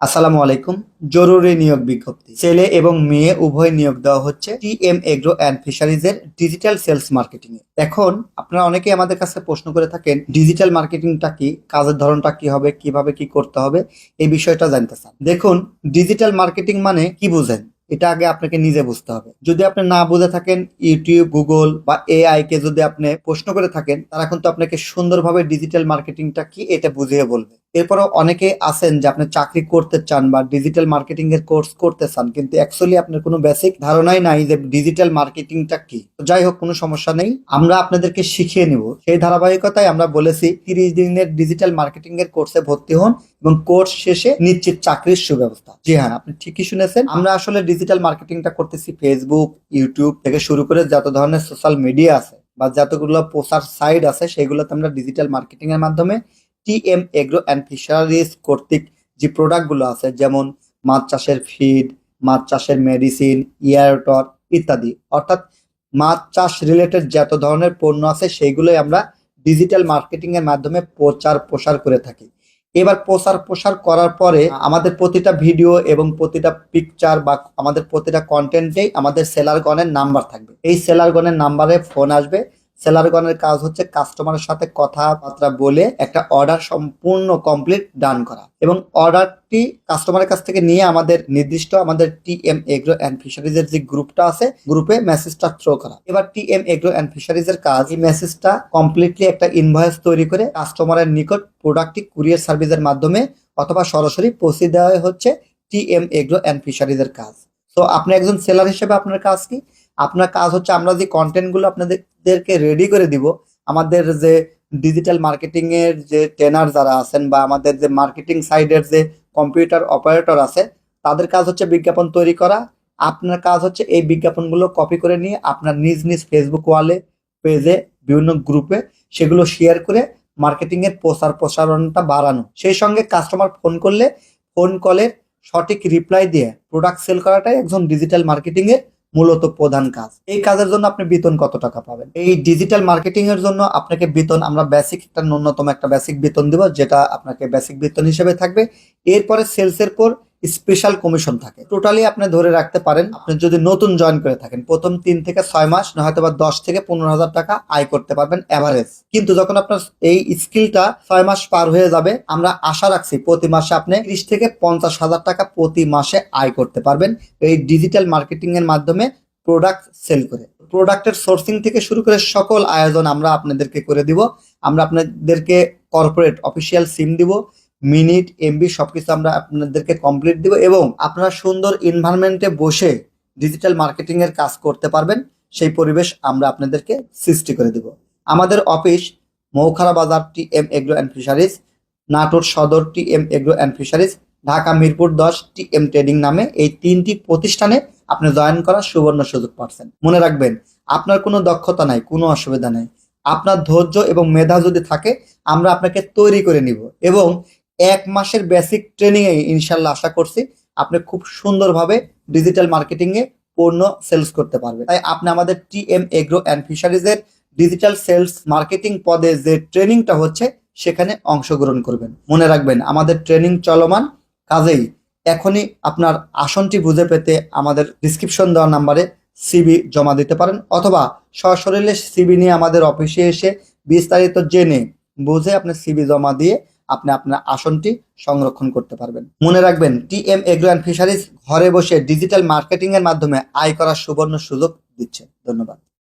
আসসালামু আলাইকুম। জরুরি নিয়োগ বিজ্ঞপ্তি। ছেলে এবং মেয়ে উভয় নিয়োগ দেওয়া হচ্ছে T M agro and fisheries এর ডিজিটাল সেলস মার্কেটিং এ এখন আপনারা অনেকেই আমাদের কাছে প্রশ্ন করে থাকেন, ডিজিটাল মার্কেটিংটা কি, কাজের ধরনটা কি হবে, কীভাবে কি করতে হবে, এই বিষয়টা জানতে চান। দেখুন, ডিজিটাল মার্কেটিং মানে কি বুঝেন? এটা আগে আপনাকে নিজে বুঝতে হবে। যদি আপনি না বুঝে থাকেন, ইউটিউব, গুগল বা এআই কে যদি আপনি প্রশ্ন করে থাকেন, তারা কিন্তু আপনাকে সুন্দরভাবে ডিজিটাল মার্কেটিংটা কি, এটা বুঝিয়ে বলবে। এরপরও অনেকে আছেন যে আপনি চাকরি করতে চান বা ডিজিটাল মার্কেটিং এর কোর্স করতে চান, কিন্তু অ্যাকচুয়ালি আপনার কোনো বেসিক ধারণাই নাই যে ডিজিটাল মার্কেটিংটা কি। যাই হোক, কোনো সমস্যা নেই। আমরা আপনাদেরকে শিখিয়ে নিব। সেই ধারাবাহিকতায় আমরা বলেছি, তিরিশ দিনের ডিজিটাল মার্কেটিং এর কোর্সে ভর্তি হন এবং কোর্স শেষে নিশ্চিত চাকরির সুব্যবস্থা। জি হ্যাঁ আপনি ঠিকই শুনেছেন। আমরা আসলে ডিজিটাল মার্কেটিংটা করতেছি ফেসবুক ইউটিউব থেকে শুরু করে যত ধরনের সোশ্যাল মিডিয়া আছে বা যতগুলো প্রচার সাইট আছে, সেগুলোতে আমরা ডিজিটাল মার্কেটিং এর মাধ্যমে টিএম এগ্রো অ্যান্ড ফিশারিজ কর্তৃক যে প্রোডাক্টগুলো আছে, যেমন মাছ চাষের ফিড মাছ চাষের মেডিসিন ইয়ারটর ইত্যাদি। অর্থাৎ মাছ চাষ রিলেটেড যত ধরনের পণ্য আছে সেইগুলোই আমরা ডিজিটাল মার্কেটিং এর মাধ্যমে প্রচার প্রসার করে থাকি। এবার প্রচার প্রসার করার পরে আমাদের প্রতিটা ভিডিও এবং প্রতিটা পিকচার বা আমাদের প্রতিটা কন্টেন্টেই আমাদের সেলারগণের নাম্বার থাকবে। এই সেলারগণের নাম্বারে ফোন আসবে। সেলারগণের কাজ হচ্ছে কাস্টমারের সাথে কথাবার্তা বলে একটা অর্ডার সম্পূর্ণ কমপ্লিট ডান করা। এবং অর্ডারটি কাস্টমারের কাছ থেকে নিয়ে আমাদের নির্দিষ্ট আমাদের টি এম এগ্রো অ্যান্ড ফিশারিজের যে গ্রুপটা আছে গ্রুপে মেসেজটা থ্রো করা। এবার টি এম এগ্রো অ্যান্ড ফিশারিজের কাজ, এই মেসেজটা কমপ্লিটলি একটা ইনভয়েস তৈরি করে কাস্টমারের নিকট প্রোডাক্টটি কুরিয়ার সার্ভিসের মাধ্যমে অথবা সরাসরি পৌঁছে দেওয়া হচ্ছে টি এম এগ্রো অ্যান্ড ফিশারিজের কাজ। তো আপনি একজন সেলার হিসেবে আপনার কাজ কি? আপনার কাজ হচ্ছে আমরা যে কন্টেন্টগুলো আপনাদেরকে রেডি করে দিব, আমাদের যে ডিজিটাল মার্কেটিংয়ের যে ট্রেনার যারা আছেন বা আমাদের যে মার্কেটিং সাইডের যে কম্পিউটার অপারেটর আছে, তাদের কাজ হচ্ছে বিজ্ঞাপন তৈরি করা। আপনার কাজ হচ্ছে এই বিজ্ঞাপনগুলো কপি করে নিয়ে আপনার নিজ নিজ ফেসবুক ওয়ালে পেজে বিভিন্ন গ্রুপে সেগুলো শেয়ার করে মার্কেটিং এর প্রচার প্রসারণটা বাড়ানো। সেই সঙ্গে কাস্টমার ফোন করলে ফোন কলের সঠিক রিপ্লাই দিয়ে প্রোডাক্ট সেল করাটাই একজন ডিজিটাল মার্কেটিং এর মূলত প্রধান কাজ। এই কাজের জন্য আপনি বেতন কত টাকা পাবেন? এই ডিজিটাল মার্কেটিং এর জন্য আপনাকে বেতন, আমরা বেসিক একটা ন্যূনতম একটা বেসিক বেতন দেব, যেটা আপনাকে বেসিক বেতন হিসেবে থাকবে। এরপরে সেলসের পর স্পেশাল কমিশন থাকে। টোটালি আপনি ধরে রাখতে পারেন, আপনি যদি নতুন জয়েন করে থাকেন, প্রথম তিন থেকে ছয় মাস না হয়তো বা দশ থেকে পনেরো হাজার টাকা আয় করতে পারবেন এভারেজ কিন্তু যখন আপনার এই স্কিলটা ছয় মাস পার হয়ে যাবে, আমরা আশা রাখছি প্রতি মাসে আপনি ত্রিশ থেকে পঞ্চাশ হাজার টাকা প্রতি মাসে আয় করতে পারবেন এই ডিজিটাল মার্কেটিং এর মাধ্যমে প্রোডাক্ট সেল করে। প্রোডাক্টের সোর্সিং থেকে শুরু করে সকল আয়োজন আমরা আপনাদেরকে করে দিব। আমরা আপনাদেরকে কর্পোরেট অফিসিয়াল সিম দিব। মিনিট এমবি সবকিছু আমরা আপনাদেরকে কমপ্লিট দিব এবং আপনারা সুন্দর এনভায়রনমেন্টে বসে ডিজিটাল মার্কেটিং এর কাজ করতে পারবেন। সেই পরিবেশ আমরা আপনাদেরকে সৃষ্টি করে দিব। আমাদের office Moukhara Bazar T M agro and fisheries Natore Sadar T M agro and fisheries Dhaka Mirpur দশ টি এম ট্রেডিং নামে এই তিনটি প্রতিষ্ঠানে আপনি জয়েন করার সুবর্ণ সুযোগ পাচ্ছেন। মনে রাখবেন, আপনার কোনো দক্ষতা নাই, কোনো অসুবিধা নাই। আপনার ধৈর্য এবং মেধা যদি থাকে, আমরা আপনাকে তৈরি করে নিব এবং এক মাসের বেসিক ট্রেনিং এ ইনশাল্লাহ আশা করছি আপনি খুব সুন্দরভাবে ডিজিটাল মার্কেটিং এ পণ্য সেলস করতে পারবেন। তাই আপনি আমাদের T M agro and fisheries এর ডিজিটাল সেলস মার্কেটিং পদে যে ট্রেনিংটা হচ্ছে, সেখানে অংশগ্রহণ করবেন। মনে রাখবেন, আমাদের ট্রেনিং চলমান। কাজেই এখনই আপনার আসনটি বুঝে পেতে আমাদের ডিসক্রিপশন দেওয়া নাম্বারে সিবি জমা দিতে পারেন, অথবা সশরীরে সিবি নিয়ে আমাদের অফিসে এসে বিস্তারিত জেনে বুঝে আপনি সিবি জমা দিয়ে আপনি আপনার আসনটি সংরক্ষণ করতে পারবেন। মনে রাখবেন T M agro and fisheries ঘরে বসে ডিজিটাল মার্কেটিং এর মাধ্যমে আয় করার সুবর্ণ সুযোগ দিচ্ছে। ধন্যবাদ।